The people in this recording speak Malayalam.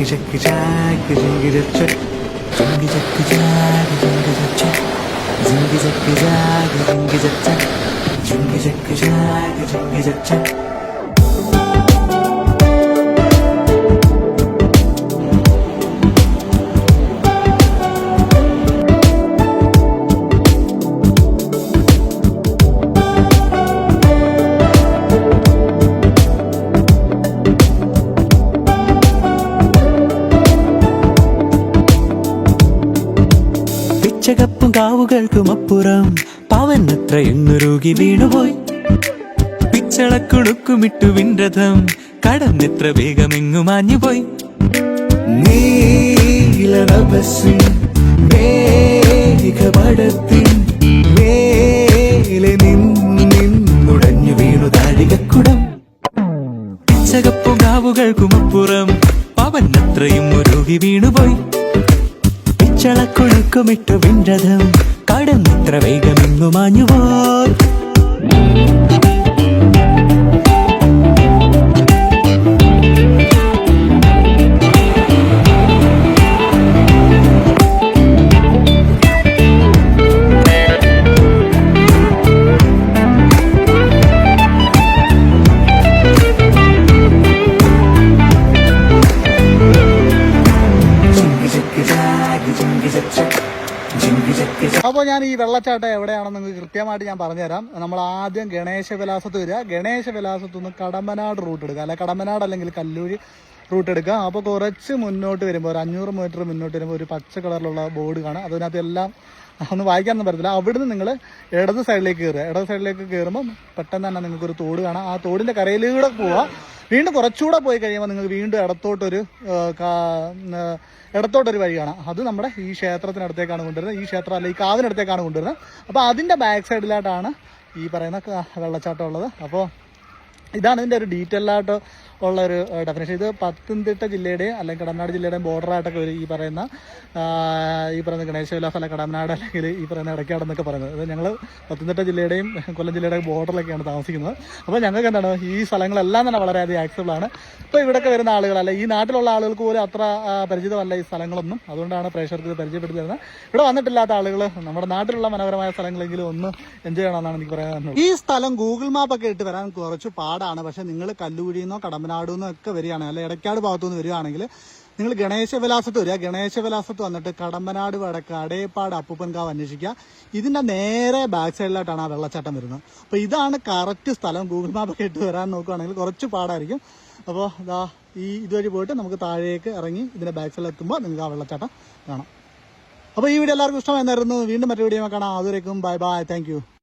그저 그저 그저 그저 그저 그저 그저 그저 그저 그저 그저 그저 그저 그저 그저 그저 그저 그저 പിച്ചകപ്പും കാവുകൾക്കും അപ്പുറം പാവന്നത്ര എന്നുരുകി വീണുപോയി. പിച്ചളക്കുണുക്കുമിട്ടു വിൻരഥം കടന്നെത്ര വേഗമെങ്ങു മാഞ്ഞുപോയി നീലനഭസിൻ മേഘപടത്തിൻ മേലെ നിന്നുടഞ്ഞു വീണു താഴികക്കുടം. പിച്ചകപ്പും കാവുകൾക്കും അപ്പുറം പവന്നത്രയും ഉരുകി വീണുപോയി. പിച്ചളക്കുണുക്കുമിട്ടു വിൻരഥം. കടന്നിത്ര വേഗമെങ്ങു അപ്പോൾ ഞാൻ ഈ വെള്ളച്ചാട്ടം എവിടെയാണെന്ന് നിങ്ങൾക്ക് കൃത്യമായിട്ട് ഞാൻ പറഞ്ഞുതരാം. നമ്മൾ ആദ്യം ഗണേശ വിലാസത്ത് വരിക. ഗണേശ വിലാസത്ത് നിന്ന് കടമ്പനാട് റൂട്ട് എടുക്കുക. അല്ലെ കടമ്പനാട് അല്ലെങ്കിൽ കല്ലൂരി റൂട്ട് എടുക്കുക. അപ്പോൾ കുറച്ച് മുന്നോട്ട് വരുമ്പോൾ ഒരു അഞ്ഞൂറ് മീറ്റർ മുന്നോട്ട് വരുമ്പോൾ ഒരു പച്ച കളറിലുള്ള ബോർഡ് കാണാം അതിനകത്ത് എല്ലാം ഒന്നും വായിക്കാനൊന്നും പറ്റത്തില്ല. അവിടുന്ന് നിങ്ങൾ ഇടത് സൈഡിലേക്ക് കയറുക. ഇടത് സൈഡിലേക്ക് കയറുമ്പോൾ പെട്ടെന്ന് തന്നെ നിങ്ങൾക്കൊരു തോട് കാണാം. ആ തോടിന്റെ കരയിലൂടെ പോവുക വീണ്ടും കുറച്ചുകൂടെ പോയി കഴിയുമ്പോൾ നിങ്ങൾക്ക് വീണ്ടും ഇടത്തോട്ടൊരു ഇടത്തോട്ടൊരു വഴി കാണാം അത് നമ്മുടെ ഈ ക്ഷേത്രത്തിനടുത്തേക്കാണ് കൊണ്ടുവരുന്നത്. ഈ ക്ഷേത്രം അല്ല ഈ കാവിനടുത്തേക്കാണ് കൊണ്ടുവരുന്നത്. അപ്പോൾ അതിന്റെ ബാക്ക് സൈഡിലായിട്ടാണ് ഈ പറയുന്ന വെള്ളച്ചാട്ടം ഉള്ളത്. അപ്പോൾ ഇതാണ് ഇതിന്റെ ഒരു ഡീറ്റെയിൽ ആയിട്ട് ഉള്ള ഒരു ഡെഫിനേഷൻ ഇത് പത്തനംതിട്ട ജില്ലയുടെയും അല്ലെങ്കിൽ കടമനാട് ജില്ലയുടെയും ബോർഡറായിട്ടൊക്കെ ഒരു ഈ പറയുന്ന ഈ പറയുന്ന ഗണേശ വിലാസ് അല്ല കടമനാട് അല്ലെങ്കിൽ ഈ പറയുന്ന ഇടയ്ക്കാട് എന്നൊക്കെ പറയുന്നത്. അത് ഞങ്ങൾ പത്തനംതിട്ട ജില്ലയുടെയും കൊല്ലം ജില്ലയുടെയും ബോർഡറിലൊക്കെയാണ് താമസിക്കുന്നത്. അപ്പോൾ ഞങ്ങൾക്ക് എന്താണ് ഈ സ്ഥലങ്ങളെല്ലാം തന്നെ വളരെയധികം ആക്സബിൾ ആണ്. ഇപ്പോൾ ഇവിടെയൊക്കെ വരുന്ന ആളുകൾ അല്ല ഈ നാട്ടിലുള്ള ആളുകൾക്ക് പോലും അത്ര പരിചിതമല്ല ഈ സ്ഥലങ്ങളൊന്നും. അതുകൊണ്ടാണ് പ്രേക്ഷകർക്ക് ഇത് പരിചയപ്പെടുത്തി തരുന്നത് ഇവിടെ വന്നിട്ടില്ലാത്ത ആളുകൾ നമ്മുടെ നാട്ടിലുള്ള മനോഹരമായ സ്ഥലങ്ങളെങ്കിലും ഒന്ന് എൻജോയ് ചെയ്യണമെന്നാണ് എനിക്ക് പറയാനുള്ളത്. ഈ സ്ഥലം ഗൂഗിൾ മാപ്പൊക്കെ ഇട്ട് വരാൻ കുറച്ച് പാടാണ്. പക്ഷെ നിങ്ങൾ കല്ലുകുഴിയിൽ നിന്നോ കടമ്പനാട് നിന്നോ ഒക്കെ വരികയാണെങ്കിൽ അല്ലെ ഇടയ്ക്കാട് ഭാഗത്തു നിന്ന് വരികയാണെങ്കിൽ നിങ്ങൾ ഗണേശ വിലാസത്ത് വരിക. ഗണേശ വിലാസത്ത് വന്നിട്ട് കടമ്പനാട് വടക്ക് അടയപ്പാട് അപ്പൂപ്പൻകാവ് അന്വേഷിക്കുക. ഇതിന്റെ നേരെ ബാക്ക് സൈഡിലായിട്ടാണ് ആ വെള്ളച്ചാട്ടം വരുന്നത്. അപ്പോൾ ഇതാണ് കറക്റ്റ് സ്ഥലം. ഗൂഗിൾ മാപ്പ് ഒക്കെ ഇട്ട് വരാൻ നോക്കുകയാണെങ്കിൽ കുറച്ച് പാടായിരിക്കും. അപ്പോൾ ഇതാ ഈ ഇതുവഴി പോയിട്ട് നമുക്ക് താഴേക്ക് ഇറങ്ങി ഇതിന്റെ ബാക്ക് സൈഡിൽ എത്തുമ്പോൾ നിങ്ങൾക്ക് ആ വെള്ളച്ചാട്ടം കാണാം. അപ്പോൾ ഈ വീഡിയോ എല്ലാവർക്കും ഇഷ്ടമായിരുന്നു വീണ്ടും മറ്റൊരു വീഡിയോ കാണാം. അതുവരേക്കും ബൈ ബൈ. താങ്ക്